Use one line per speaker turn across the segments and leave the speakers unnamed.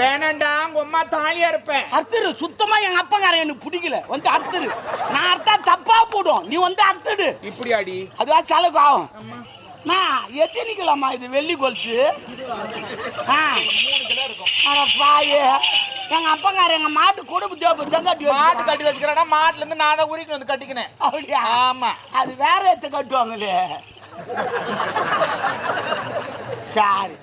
வேணாண்டா உங்க அம்மா தாலியா இருப்பேன்
அறுத்துரு. சுத்தமா எங்க அப்பங்காரன் எனக்கு பிடிக்கல. வந்து அறுத்துரு. நான் அறுத்தா தப்பா போடும். நீ வந்து அறுத்துடு.
இப்படி அடி
அதுவா செலவு ஆகும். நான் எத்தனைக்கலாமா இது வெள்ளி கொலுசு? ஆ. பாயே எங்க அப்பங்காரன் எங்க மாட்டு கொடுப்பு தேவை செங்காட்டி
மாட்டு கட்டி வச்சுக்கிறேன்னா மாட்டுல இருந்து நான் தான் உரிக்கணும் வந்து கட்டிக்கினேன்.
அப்படியா?
ஆமா.
அது வேற எத்த கட்டுவாங்களே. சரி.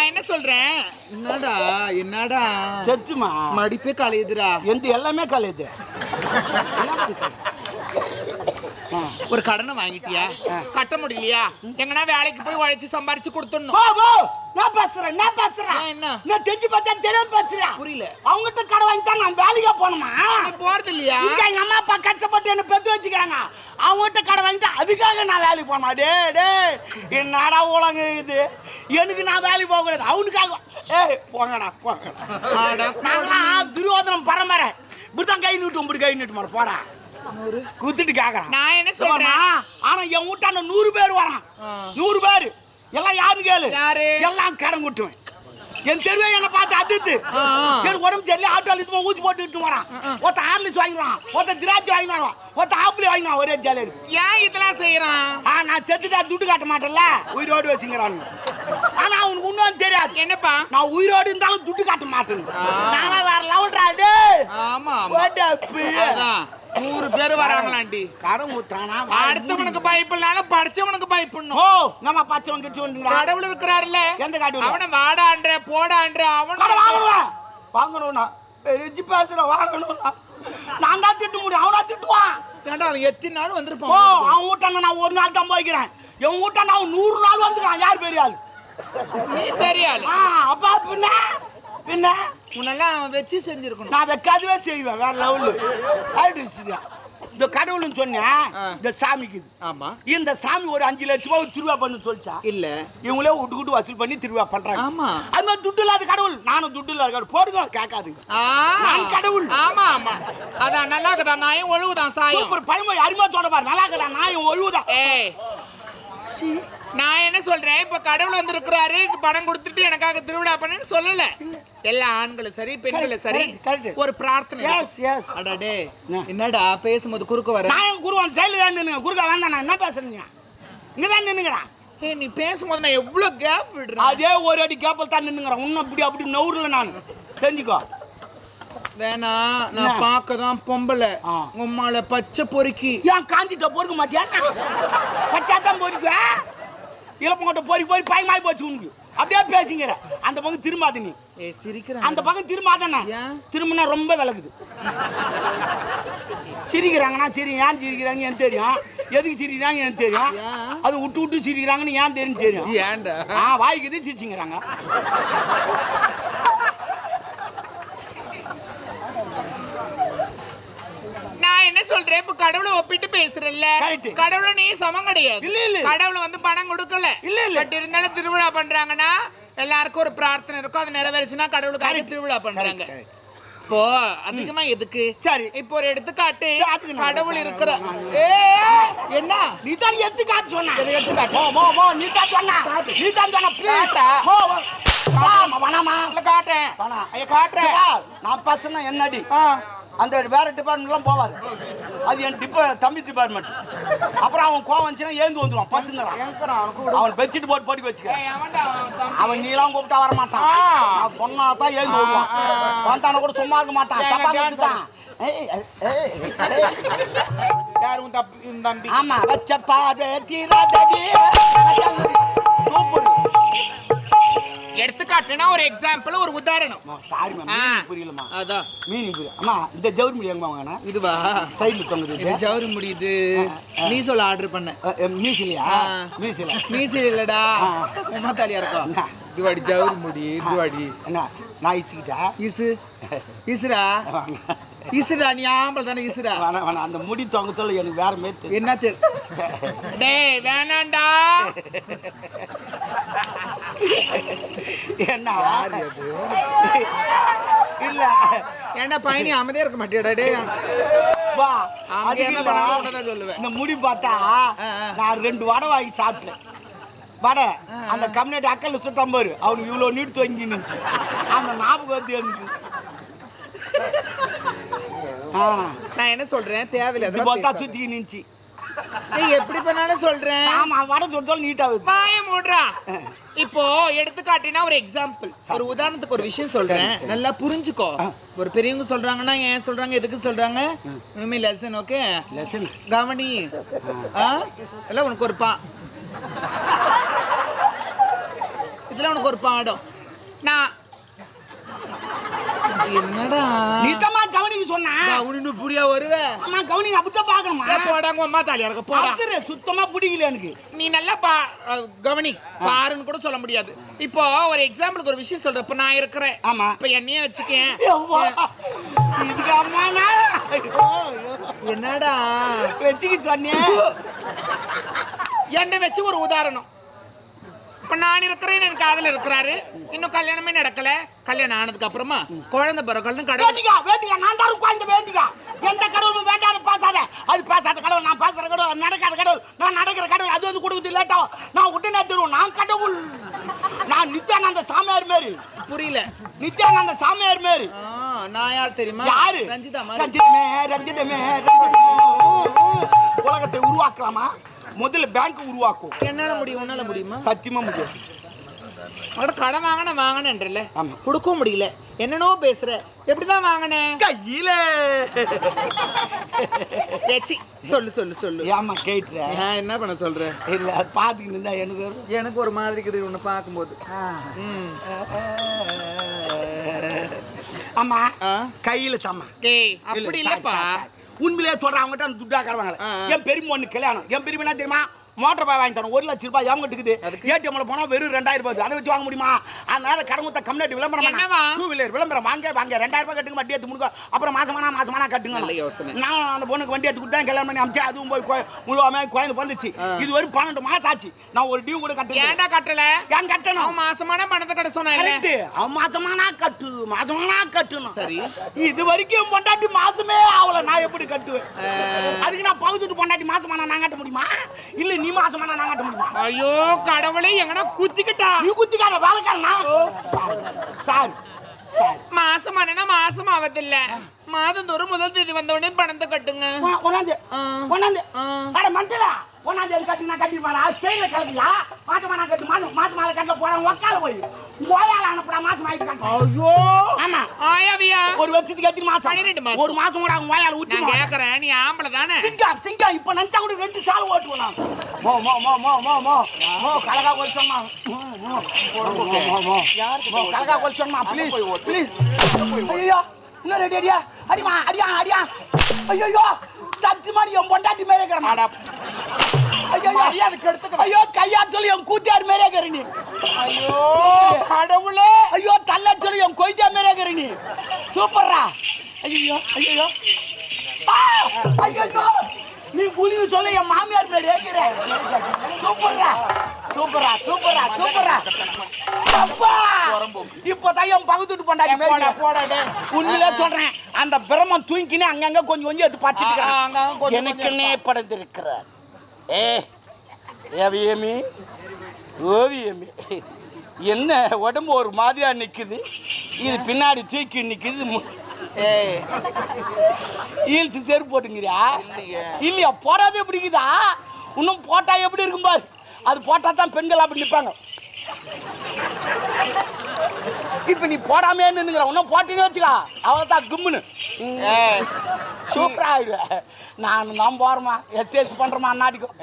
நான் என்ன சொல்றேன்? என்னடா என்னடா?
செத்துமா?
மடிப்பே கலையுதுடா.
எந்த எல்லாமே கலையுது.
ஒரு கடனை வாங்கிட்டியா? கட்ட முடியலையா? எங்கன்னா வேலைக்கு போய் உழைச்சு சம்பாரிச்சு கொடுத்துடணும்.
போ, போ. நான் பேசுறேன் நான் பேசுறேன்.
என்ன?
நான் தெரிஞ்சு பார்த்தா தெரியாம பேசுறேன்.
புரியல.
அவங்ககிட்ட கடை வாங்கிட்டா நான் வேலைக்கே போகணுமா?
நீ போறது இல்லையா?
எங்க அம்மா அப்பா கஷ்டப்பட்டு என்ன பெத்து வச்சுக்கிறாங்க. அவங்ககிட்ட கடை வாங்கிட்டு அதுக்காக நான் வேலைக்கு போகணும்? டே டே என்னடா உலகம் இது? எனக்கு நான் வேலைக்கு போக கூடாது. அவனுக்காக. ஏய் போங்கடா போங்கடா. நாங்களாம் துரியோதனம் பரம்பரை. இப்படிதான் கை நீட்டும் இப்படி கை நீட்டு மாற போடா குத்துட்டு கேக்குறான்
நான் என்ன சொல்றேன்?
ஆனா என் வீட்டாண்ட நூறு பேர் வரான். நூறு பேர். எல்லாம் யாருன்னு கேளு?
யாரு?
எல்லாம் கடன் குட்டுவேன். என் தெருவே என்ன பார்த்து
ஆ.
எனக்கு உடம்பு சரியில்லை. ஆட்டோ இழுத்து ஊசி போட்டு இட்டு வரான். ஒருத்த ஹார்லிக்ஸ் வாங்கிடுவான். ஒருத்த திராட்சை வாங்கிடுவான். ஒருத்த ஆப்பிள் வாங்கிடுவான். ஒரே ஜாலியாக இருக்கு.
ஏன் இதெல்லாம் செய்யறான்?
ஆ நான் செத்துட்டா துட்டு காட்ட மாட்டேன்ல? உயிரோடு வச்சுங்கிறான்னு ஆனா அவனுக்கு இன்னும் தெரியாது.
என்னப்பா?
நான் உயிரோடு இருந்தாலும் துட்டு காட்ட மாட்டேன் நானா வேற லெவல்டா
ஆமா. அதான். நூறு பேர் வராங்களாண்டி.
கடன் ஊத்துறானா?
அடுத்தவனுக்கு பயப்படலாம் படிச்சவனுக்கு பயப்படணும்
ஓ நம்ம பச்சவன் கிட்ட வந்துடா
கடவுள் இருக்கிறாருல்ல.
எந்த கடவுள்?
அவனை வாடான்ற போடான்ற அவன
வாங்கணும் வாங்கணும்னா பெருச்சு பேசுற வாங்கணும்னா நான் தான் திட்ட முடியும் அவனா திட்டுவான்.
ஏன்டா அவன் எத்தனை நாள்
ஓ
வந்திருப்பான்
அவன் வீட்டாண்ட நான் ஒரு நாள் தான் போய்க்கிறேன். என் வீட்டாண்ட அவன் நூறு நாள் வந்துக்கிறான். யார் பெரிய ஆள்?
நீ
ஆ அப்பா பின்ன? பின்ன?
உன்னெல்லாம் வச்சு செஞ்சிருக்கணும்.
நான் வைக்காதவே செய்வேன் வேற லெவலு ஆயிடுச்சு இந்த கடவுள்னு சொன்னேன். இந்த சாமிக்கு
ஆமா.
இந்த சாமி ஒரு அஞ்சு லட்ச ரூபாய் திருவிழா பண்ணு சொல்லிச்சா?
இல்ல.
இவங்களே விட்டு விட்டு வசூல் பண்ணி திருவிழா பண்றாங்க.
ஆமா.
அது மாதிரி துட்டு இல்லாத கடவுள். நானும் துட்டு இல்லாத கடவுள். போடுங்க கேட்காது. நான் கடவுள்.
ஆமா ஆமா. அதான் நல்லா இருக்குதா நாயும் ஒழுகுதான் சாயம்.
சூப்பர் பழமொழி அருமையா சொல்ற பாரு. நல்லா இருக்கிறா நான் ஒழுவுதான்
ஏய் நான் என்ன சொல்றேன்? இப்ப கடவுள் வந்திருக்கிறாரு பணம் கொடுத்துட்டு எனக்காக திருவிழா பண்ணுன்னு சொல்லல. எல்லா ஆண்களும் சரி பெண்களும் சரி. ஒரு பிரார்த்தனை.
எஸ் எஸ்
அடடே
என்ன?
என்னடா பேசும்போது குறுக்க வர?
நான் என் குருவான் சைடில் தான் குருக்கா வேண்டாம் நான் என்ன பேசுறீங்க இங்க தான் நின்னுங்கிறான்
ஏய் நீ பேசும்போது நான் எவ்வளவு கேப் விடுறேன்?
அதே ஒரு அடி கேப்பல் தான் நின்னுங்கிறான் இன்னும் அப்படி அப்படி நவுறல நான். தெரிஞ்சுக்கோ.
வேணாம் நான் பார்க்க தான் பொம்பளை. உம்மால பச்சை பொறுக்கி.
ஏன் காஞ்சிட்ட பொறுக்க மாட்டியா? பச்சாத்தான் பொறிக்குவ? இலப்பங்கிட்ட பொறி பொறி பயமாய் போச்சு உனக்கு. அப்படியே பேசிங்கிற அந்த பக்கம் திரும்பாத நீ.
ஏய் சிரிக்கிறேன்
அந்த பக்கம் திரும்பாதானே
ஏன்?
திரும்பினா ரொம்ப விளக்குது சிரிக்கிறாங்கன்னா சரி ஏன் சிரிக்கிறாங்க எனக்கு தெரியும். எதுக்கு சிரிக்கிறாங்க எனக்கு தெரியும்.
ஏன்?
அது விட்டு விட்டு சிரிக்கிறாங்கன்னு ஏன் தெரியும் தெரியும்.
ஏன்டா?
ஆ வாய்க்குது சிரிச்சுங்கிறாங்க?
நான் என்ன சொல்றேன் இப்ப கடவுளை ஒப்பிட்டு பேசுறல்ல. கடவுளை நீ சமம் கிடையாது
இல்ல, இல்ல.
கடவுள் வந்து பணம் கொடுக்கல
இல்ல, இல்ல.
பட் இருந்தாலும் திருவிழா பண்றாங்கன்னா எல்லாருக்கும் ஒரு பிரார்த்தனை இருக்கும் அது நிறைவேறுச்சுன்னா கடவுளுக்காக. திருவிழா பண்றாங்க. இப்போ அதிகமா எதுக்கு
சரி.
இப்போ ஒரு எடுத்துக்காட்டு கடவுள் இருக்கிற என்ன
நீ தான் எத்து காட்டு சொன்ன
எது எடுத்து காட்டு?
மோ மோ நீ தான் சொன்ன நீ தான் சொன்ன ப்ளீஸ்? மோ வணமா
இல்ல காட்டேன். ஐயா காட்டுறேன்
நான் பசங்க என்னடி. அந்த வேற டிபார்ட்மெண்ட்லாம் போவாது. அது என் டிபா தம்பி டிபார்ட்மெண்ட் அப்புறம் அவன் கோவம் வந்துச்சுன்னா ஏந்து வந்துடுவான் பத்துங்கிறான்.
அவன் கூட?
அவன் பெட்ஷீட் போட்டு போட்டு வச்சுக்கிறேன்.
அவன்
நீலாம் கூப்பிட்டா வர மாட்டான்
ஆ.
நான் சொன்னா தான் ஏந்து வருவான். வந்தான கூட சும்மா இருக்க மாட்டான். தப்பா வச்சுட்டான். ஏய், ஏய், ஏய்.
யார் உன் தம்பி உன் தம்பி?
ஆமா வச்ச பாரு தீராதடி சூப்பர்
எடுத்துக்காட்டுனா ஒரு எக்ஸாம்பிள் ஒரு உதாரணம்.
சாரி மேம் புரியலமா
அதான்
மீனிங் புரியல அம்மா இந்த ஜவுரி முடி எங்க வாங்கினா?
இதுவா?
சைடில் தொங்குது
இது.
இது.
ஜவுரி முடியுது மீசோல ஆர்டர்
அஹ், மீசிலியா. மீசில
மீசு இல்லடா. சும்மா தாலியா இருக்கும்? இதுவாடி ஜவுரி முடி இதுவாடி.
என்ன நான் இச்சுக்கிட்டா
இசு. இசுடா இசுடா நீ ஆம்பளை தானே இசுடா?
வேணாம் வேணாம் அந்த முடி தொங்க சொல்ல எனக்கு வேற தெரியும்
என்ன தெரி டேய் வேணாண்டா
என்ன இல்ல
ஏன்டா பையனி அமைதியா இருக்க மாட்டியாடா டேய்.
வா அது
என்ன சொல்லுவேன்.
இந்த முடி பார்த்தா. நான் ரெண்டு வடை வாங்கி சாப்பிட்டேன். வட அந்த கம்யூனிட்டி அக்கல்ல சுட்டான் பாரு அவனுக்கு இவ்வளோ நீட்டு தொங்கி நின்ச்சு அந்த ஞாபகம் வந்து எனக்கு.
நான் என்ன சொல்றேன்? தேவையில்லை
பார்த்தா சுத்தி நின்ச்சு
நீ எப்படி பண்ணாலும் சொல்றேன்.
ஆமா வடை சுட்டாலும் நீட்டாகுது
வாய மூடுறா. இப்போ எடுத்துக்காட்டினா ஒரு எக்ஸாம்பிள் ஒரு உதாரணத்துக்கு ஒரு விஷயம் சொல்றேன். நல்லா புரிஞ்சுக்கோ. ஒரு பெரியவங்க சொல்றாங்கன்னா ஏன் சொல்றாங்க எதுக்கு சொல்றாங்க? இனிமே லெசன் ஓகே
லெசன்
கவனி. ஆ. எல்லாம் உனக்கு ஒரு பா இதுல உனக்கு ஒரு பாடம். நான் என்னடா?
நீத்தமா கவனிக்க சொன்னா?
கவனின்னு புரியா வருவ?
அம்மா கவனிக்க அப்படித்தான் பார்க்கணுமா?
ஏ, போடாங்க அம்மா தாலியா இருக்க போடா.
சுத்தமா பிடிக்கல எனக்கு?
நீ நல்லா பா கவனி பாருன்னு கூட சொல்ல முடியாது. இப்போ ஒரு எக்ஸாம்பிளுக்கு ஒரு விஷயம் சொல்றேன். இப்போ நான் இருக்கிறேன்.
ஆமா.
இப்போ என்னையே வச்சுக்கேன்.
இதுக்கு அம்மா.
என்னடா?
வச்சுக்க சொன்னேன்.
என்னை வச்சு ஒரு உதாரணம். இப்போ நான் இருக்கிறேன் என் காதல இருக்கிறாரு. இன்னும் கல்யாணமே நடக்கல. கல்யாணம் ஆனதுக்கு அப்புறமா குழந்தை பிறக்கணும் கடவுள்
வேண்டிக்கா வேண்டிக்கா நான் தான் குழந்தை வேண்டிக்கா. எந்த கடவுளும் வேண்டாத பேசாத. அது பேசாத கடவுள் நான் பேசுற கடவுள் நடக்காத கடவுள் நான் நடக்கிற கடவுள் அது வந்து கொடுக்குறது லேட்டா நான் உடனே தருவோம் நான் கடவுள். நான் நித்யானந்த சாமியார் மாரி.
புரியல.
நித்யானந்த சாமியார் மாரி.
நான் யார் தெரியுமா?
யாரு? ரஞ்சிதமே ரஞ்சிதமே ரஞ்சிதமே. உலகத்தை உருவாக்கலாமா? முதல்ல பேங்க் உருவாக்கும்.
என்னால முடியும் உன்னால முடியுமா?
சத்தியமா முடியும்.
அவட கடன் வாங்கின வாங்கினேன்றல
ஆமா.
கொடுக்க முடியல. என்னனோ பேசுற. எப்படிதான் வாங்கினேன்
கையில.
ஏச்சி சொல்லு சொல்லு சொல்லு.
ஏமா கேட்டுற?
ஏன் என்ன பண்ண சொல்ற?
இல்ல பாத்துக்கிட்டு இருந்தா எனக்கு ஒரு
எனக்கு ஒரு மாதிரி இருக்குது உன்னை பார்க்கும்போது.
ஆமா? கையில தாமா
டேய் அப்படி இல்லப்பா.
உண்மையிலே சொல்றேன் அவங்ககிட்ட அந்த துட்டா
ஆ.
என் பெரியம்மா ஒண்ணு கல்யாணம். என் பெரியம்மா என்ன தெரியுமா? மோட்டர் பாய் வாங்கி தரணும் ஒரு லட்சம் ரூபாய் ஏமாட்டு இருக்குது? ஏடிஎம்ல போனா வெறும் ரெண்டாயிரம் ரூபாய். அதை வச்சு வாங்க முடியுமா? அதனால கடன் கொடுத்த கம்யூனிட்டி விளம்பரம்
என்னவா?
டூ வீலர் விளம்பரம். வாங்க வாங்க. ரெண்டாயிரம் ரூபாய் கட்டுங்க வண்டி எடுத்து முடுக்க அப்புறம் மாசமானா மாசமானா கட்டுங்க. நான் அந்த பொண்ணுக்கு வண்டி எடுத்து கொடுத்தேன் கல்யாணம் பண்ணி அமிச்சா அதுவும் போய் கோ- முழுவாம குழந்தை வந்துச்சு இது வரைக்கும் பன்னெண்டு மாசம் ஆச்சு. நான் ஒரு டியூ கூட கட்டல.
ஏன்டா கட்டல?
ஏன் கட்டணும்?
அவன் மாசமான பணத்தை கட்ட சொன்னாங்க
கரெக்ட் அவன் மாசமானா கட்டு மாசமானா கட்டணும்.
சரி.
இது வரைக்கும் பொண்டாட்டி மாசமே ஆகல. நான் எப்படி கட்டுவேன்? அதுக்கு நான் பகுத்துட்டு பொண்டாட்டி மாசமானா நான் கட்ட முடியுமா? இல்ல நீ மாசமானா நான் கட்ட முடியுமா
ஐயோ கடவுளே எங்கனா குத்திக்கிட்டா?
நீ குத்திக்காத வேலைக்காரனா சார் சார் சார்.
மாசமானா மாசம் ஆவதில்ல. மாதந்தோறும் முதல் தேதி வந்த உடனே பணத்தை கட்டுங்க.
ஒன்னாந்து. ஒன்னாந்து. அட மண்டல. ஒன்னாந்து எது கட்டி நான் கட்டிருப்பானா ஸ்டெயில கலக்கியா மாசமானா கட்டு மாசம் மாசம் மாலை கட்டல போறான். உக்கால போய். கோயால அனுப்புறா மாசம் ஆயிட்டு கட்ட
ஐயோ.
ஆமா.
ஆயாவியா?
ஒரு வருஷத்துக்கு எத்தனை மாசம்?
பன்னிரெண்டு மாசம்.
ஒரு மாசம் கூட அவங்க வாயால
நான் கேக்குறேன் நீ ஆம்பளை தானே?
சிங்கம் சிங்கம் இப்ப நினைச்சா கூட ரெண்டு சால் ஓட்டுவோம் நான். மோ மோ மோ மோ மோ மோ. மோ கலகா கொல்சம்மா மோ மோ. மோ மோ. மோ மோ கலகா கொல்சம்மா ப்ளீஸ் ப்ளீஸ் ஐயோ இன்னும் ரெடி அடியா? அடிமா அடியா அடியா? ஐயோ சத்தியமா நீ என் பொண்டாட்டி மேலே இருக்கிற
கெடுத்துக்க
ஐயோ கையா சொல்லி என் கூத்தியார் மேலே இருக்கிற நீ.
ஐயோ கடவுளே.
ஐயோ தள்ள சொல்லி என் கொய்தா மேலே இருக்கிற நீ. சூப்பர்ரா. ஐயோ ஐயோ ஐயோ நீ புலிவு சொல்ல என் மாமியார் மேலே இருக்கிற சூப்பர்ரா. சூப்பரா சூப்பரா சூப்பரா அப்பா! இப்பதான் என் பகுத்துட்டு பொண்டாடி
போடா
மேலே
போடா டே
உண்மையிலே சொல்றேன். அந்த பிரம்மம் தூங்கினே அங்கங்க கொஞ்சம் கொஞ்சம் எடுத்து
கொஞ்சம்
எனக்குன்னே படைத்திருக்கிறார். ஏ ஏவியமி ஓவியமி என்ன உடம்பு ஒரு மாதிரியா நிக்குது. இது பின்னாடி தூக்கி நிக்குது. ஹீல்ஸ் செருப்பு போட்டுங்கிறியா?
இல்லையே.
போடாத எப்படி இருக்குதா? இன்னும் போட்டா எப்படி இருக்கும் பாரு? அது போட்டா தான் பெண்கள் அப்படி நிற்பாங்க இப்ப நீ போடாமே நின்னுங்கிற. இன்னும் போட்டின்னு வச்சுக்கா. அவள் தான் கும்முன்னு சூப்பரா ஆயிடுவேன் நான் தான் போறேமா எஸ்எஸ் பண்றேமா அண்ணாடிக்கும்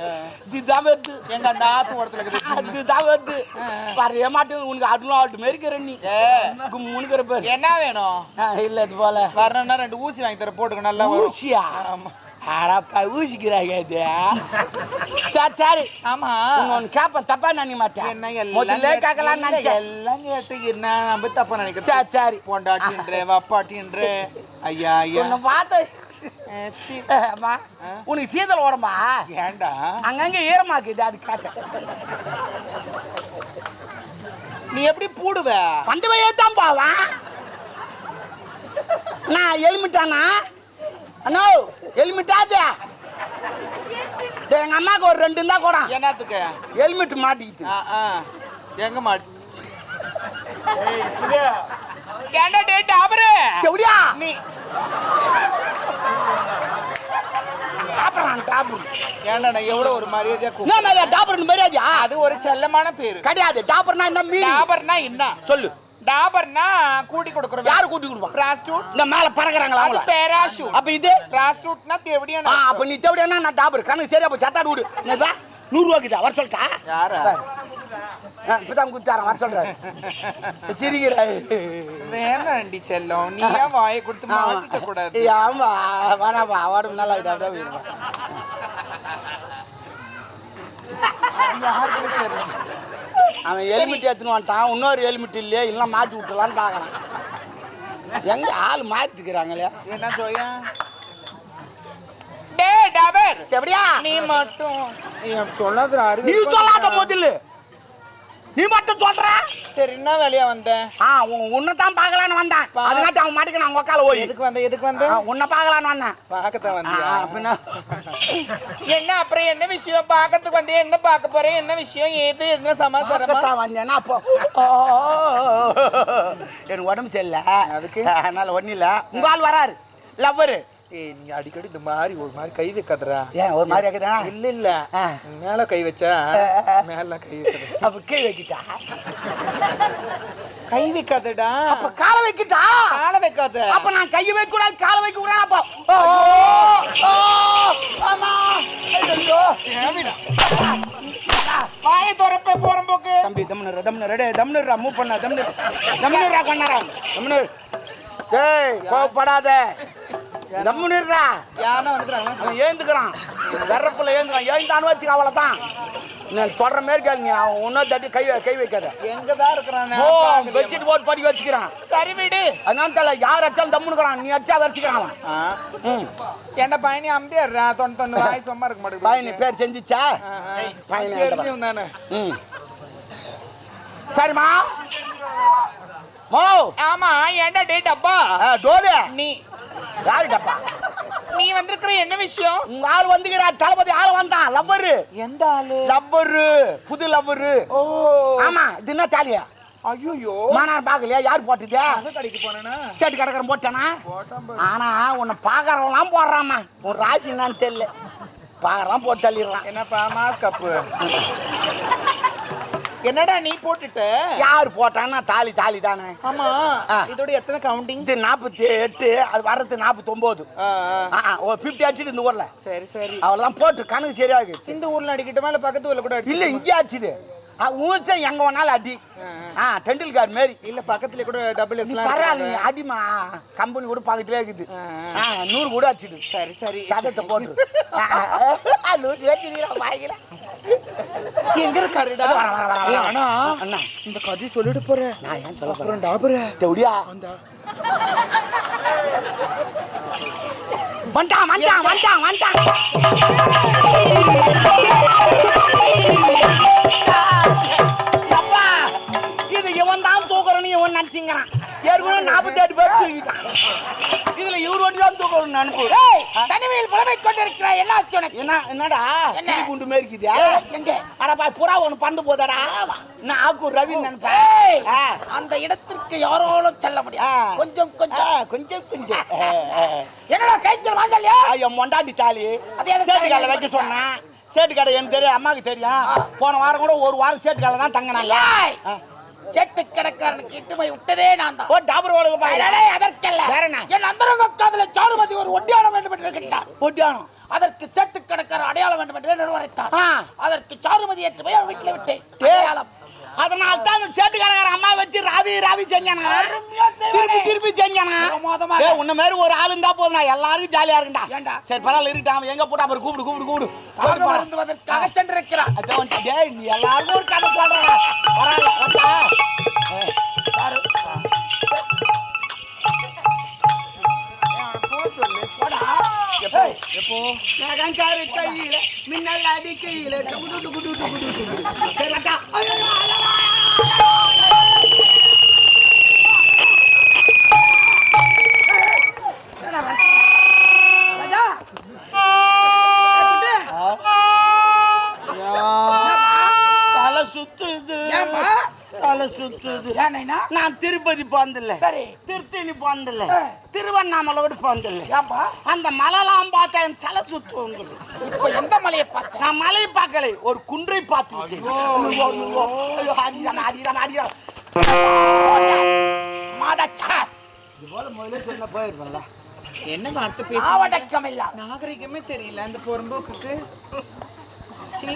இதுதான் வருது
எங்க அந்த ஆத்து ஓரத்துல
அதுதான் வருது வரைய மாட்டேன் உனக்கு அருணும் ஆட்டு மாரிக்கிற நீ.
ஏய்
முனுக்கிற பேர்.
என்ன வேணும்?
இல்ல இது போல.
வரணும்னா ரெண்டு ஊசி வாங்கி தர போட்டுக்க நல்லா
ஊசியா?
ஆமா.
அடப்பா ஊசிக்கிறாங்க இது. சரி சரி.
ஆமா.
ஒன்று கேப்பேன் தப்பா நினைக்க மாட்டேன். முதல்ல நினைச்சேன்.
எல்லாம் கேட்டு என்ன நம்ம தப்பா நினைக்கிறேன்.
சரி சரி.
பொண்டாட்டின்ற வப்பாட்டின்ற. ஐயா ஐயா.
உன்னை பார்த்து. அம்மா உனக்கு சீதல் உடம்பா
ஏன்டா?
அங்கங்க ஈரமாக்குது அது கேட்டேன்.
நீ எப்படி பூடுவ?
வண்டி வழியே தான் போவான். நான் எலுமிட்டானா அண்ணோ எலுமிட்டாதே டேய், எங்க அம்மாக்கு ஒரு ரெண்டு இருந்தா கூட
என்னத்துக்கு?
ஹெல்மெட் மாட்டிக்கிட்டு.
ஆ, ஆ. எங்க மாட்டு ஏன்டா டே டாபரு
எப்படியா
நீ.
Topper topper.
ஏன்டா நான் எவ்வளவு ஒரு மரியாதையா கூப்பிடு
டாப்பர் மரியாதையா?
அது ஒரு செல்லமான பேரு.
கிடையாது. டாப்பர்னா என்ன மீன்
டாபர்னா என்ன?
சொல்லு.
டாபர்னா கூட்டி கொடுக்குறோம்
யாரு கூட்டி கொடுப்பா?
பிராஸ்டியூட்
இந்த மேல பறக்குறாங்களா
அது பேராஷூட்
அப்ப இது?
பிராஸ்டியூட்னா
ஆ
தேவடியான
அப்ப நீ தேவையா நான் டாப்பர் கணக்கு சரியா போய் சத்தாடு விடு. என்னப்பா நூறுரூவாக்குதா வர சொல்லிட்டா?
யாரா?
இப்பதான் குத்தாரன் வர சொல்றாரு. சிரிக்கிறாரு.
வேணாண்டி செல்லம்? நீ ஏன் வாயை கொடுத்து மாட்டிக்க கூடாது?
ஆமா. வேணாப்பா உடம்பு நல்லா இது அப்படியே. அவன் ஹெல்மெட் எடுத்துன்னு வந்துட்டான் இன்னொரு ஹெல்மெட் இல்லையே இல்லைன்னா மாட்டி விட்டுலான்னு பார்க்கறான். எங்க ஆள் மாட்டிக்கிறாங்களே
என்ன ஜோயா? டே டாபர்.
எப்படியா?
நீ மட்டும். சொன்னது
நீ சொல்லாத முதல்ல. நீ மட்டும் சொல்ற?
சரி என்ன வேலையா வந்த
ஆ உன்னை தான் பார்க்கலான்னு வந்தேன். அதுக்காட்டி அவன் மாட்டுக்கு நான் உக்கால போய்
எதுக்கு வந்த எதுக்கு வந்த?
உன்னை பார்க்கலான்னு வந்தேன்.
பார்க்கத்தான்
ஆ,
வந்தியா?
அப்படின்னா
என்ன அப்புறம் என்ன விஷயம்? பார்க்கறதுக்கு வந்து என்ன பார்க்க போறேன் என்ன விஷயம்? ஏது என்ன சமாச்சாரமா?
பார்க்கத்தான் வந்தேன்னா அப்போ எனக்கு உடம்பு சரியில்லை.
அதுக்கு?
அதனால ஒன்றும் இல்லை. உங்க ஆள் வராரு. லவ்வரு
ஏய் நீ அடிக்கடி இந்த மாதிரி ஒரு மாதிரி கை வைக்காதடா.
ஏன் ஒரு மாதிரி இருக்குதா
இல்ல இல்ல. மேல கை வச்சா மேல கை வைக்காத.
அப்ப கை வைக்கிட்டா?
கை வைக்காதடா.
அப்ப காலை வைக்கிட்டா?
கால வைக்காத.
அப்ப நான் கையை வைக்க கூடாது காலை வைக்க கூடாது அப்போ. ஓ, ஓ, ஆமா. ஐயோ
வாயை திறப்ப போறம்போக்கு
தம்பி தம்னு தம்னு ரெடே தம்னுரா மூவ் பண்ண தம்னு தம்னுரா கொண்டாரா தம்னு டேய் கோவப்படாத. தம்னுரா
யாருன்னா வந்துக்கிறாங்க?
அவன் ஏந்துக்கிறான். கர்றப்புல ஏந்துக்கிறான். ஏந்தான்னு வச்சுக்க அவளை தான் நான் சொல்ற மாதிரி கேளுங்க. அவன் ஒன்றும் தட்டி கை கை வைக்காத.
எங்கதான் இருக்கிறான்?
ஓ பெட்ஷீட் போட்டு படிக்க வச்சுக்கிறான்.
சரி விடு.
அதனால தெரியல யார் அடிச்சாலும் தம்முனுக்குறான் நீ அடிச்சா வச்சுக்கிறான் அவன். ம்.
என்ன பையனி அம்தியாடுறா தொண்ணு தொண்ணு வாய் சும்மா இருக்க மாட்டேங்குது.
பயணி பேர் செஞ்சிச்சா? பையனை
தெரிஞ்சு நானு.
ம். சரிம்மா. மோ.
ஆமா ஏன்டா டே டப்பா?
ஆ, டோலு.
நீ
யாரு டப்பா
நீ வந்திருக்கிற என்ன விஷயம்?
உங்க ஆள் வந்துக்கிறா தளபதி ஆள் வந்தான் லவ்வரு
எந்த ஆளு?
லவ்வரு புது லவ்வரு
ஓ.
ஆமா இது என்ன தாலியா?
ஐயோ
மானார் பார்க்கலையா யார் போட்டுதே
கடைக்கு போனேனா?
சேட்டு கிடக்கிறேன் போட்டானா?
போட்டான்
ஆனா உன்னை பார்க்கறவங்களாம் போடுறாம்மா. உன் ராசி என்னன்னு தெரியல. பார்க்கறான் போட்டு தள்ளிடுறான்.
என்னப்பா மாஸ் கப்பு என்னடா நீ போட்டுட்ட?
யார் போட்டான்னா தாலி தாலி தானே.
ஆமா. இதோட எத்தனை கவுண்டிங்
இது நாற்பத்தி எட்டு அது வர்றது நாற்பத்தொம்போது ஒரு ஃபிஃப்டி அடிச்சுட்டு இந்த ஊர்ல.
சரி சரி.
அவெல்லாம் போட்டு கணக்கு சரியாகு
இந்த ஊர்ல அடிக்கட்டுமா? இல்ல பக்கத்து ஊர்ல கூட
இல்ல இங்கே அடிச்சுது ஊர்ச்சா எங்க வேணாலும் அடி. ஆ டெண்டுல்கார் மாரி.
இல்ல பக்கத்துல கூட டபுள் எஸ்லாம்
பரவாயில்ல அடிமா கம்பெனி கூட பக்கத்துலேயே இருக்குது.
ஆ,
நூறு கூட அடிச்சுடு.
சரி சரி.
சட்டத்தை போட்டு நூறு வச்சுக்கிறா வாங்கில
எங்க இருக்காருடா. ஏய், அண்ணா.
அண்ணா.
இந்த கதை சொல்லிட்டு போறேன்.
நான் ஏன் சொல்ல போறேன்?
டாபரு.
தெவடியா
அந்த
வந்துட்டான் வந்துட்டான் வந்துட்டான் வந்துட்டான். இது இவன் தான் தூக்குறன்னு இவன் நினைச்சுங்கிறான். ஏற்கனவே நாற்பத்தி எட்டு பேர் தூக்கிட்டான். இதுல இவர் ஒட்டி தான் தூக்கணும்
தனிமையில் புலமை கொண்டிருக்கிறாய். என்ன ஆச்சு உனக்கு?
என்ன என்னடா?
என்ன?
குண்டு மாதிரி இருக்குதா எங்க? அடப்பா புறா ஒன்று பந்து போதாடா? நான் ஆக்கு ரவி நினைப்பேன்.
அந்த இடத்திற்கு யாரோலும் செல்ல. முடியும் கொஞ்சம் கொஞ்சம்.
கொஞ்சம் கொஞ்சம்.
என்னடா கைத்தல் வாங்கலையா
ஐயோ மொண்டாட்டி தாலி.
அது எதுக்கு
சேட்டு கடை
தாலி?
வைக்க சொன்னேன் சேட்டு கடை எனக்கு தெரியும் அம்மாவுக்கு தெரியும். போன வாரம் கூட ஒரு வாரம் சேட்டு கடை தான் தங்கினாங்க.
செட்டு கடைக்காரனுக்கு இட்டு போய் விட்டதே நான் தான்.
ஓ டாபர் ஓடுங்க
என் அந்தரங்க காதல சாருமதி ஒரு ஒட்டியானம் வேண்டும் என்று கேட்டார்.
ஒட்டியானம்
அதற்கு செட்டு கடைக்காரர் அடையாளம் வேண்டும் என்று நிர்வகித்தார்.
ஆ.
அதற்கு சாருமதி ஏற்று போய் அவன் வீட்டில் விட்டேன்.
டேய்.
அடையாளம்.
அதனால தான் அந்த அம்மா வச்சு ராவி ராவி செஞ்சானா?
அருமையா செய்வானே.
திருப்பி திருப்பி செஞ்சானா?
பிரமாதமாக.
ஏய் உன்ன மாதிரி ஒரு ஆளு இருந்தா போதும் நான் எல்லாருக்கும் ஜாலியா இருக்குடா
ஏன்டா?
சரி பரவாயில்ல இருக்கட்டும் அவன் எங்க போட்டா அப்புறம் கூப்பிடு கூப்பிடு கூப்பிடு.
தாக. மருந்துவதற்காக சென்றிருக்கிறார்
அதான் டேய் நீ எல்லாருக்கும் ஒரு கதை சொல்றா பரவாயில்ல. நகங்காரு கையில மின்னல் அடிக்கையில டுகு டுகு டுகு டுகு டுகு டுகு. சரி அக்கா ஐயோ, ஐயோ,
ராஜா
ஐயோ.
ஏன்னா?
நான் திருப்பதி போனதில்ல
சரி.
திருத்தணி போனதில்ல. திருவண்ணாமலை விட்டு போனதில்ல
ஏன்பா?
அந்த மலைலாம் பார்த்தா என் தலை சுத்து
இப்போ எந்த மலையை பார்த்த?
நான் மலையை பார்க்கலை ஒரு குன்றை பார்த்து.
மாதச்சா.
இது போல முதல்ல சொன்ன
என்ன வார்த்தை
இல்ல
நாகரிகமே தெரியல அந்த பொறம்போக்குக்கு. சீ.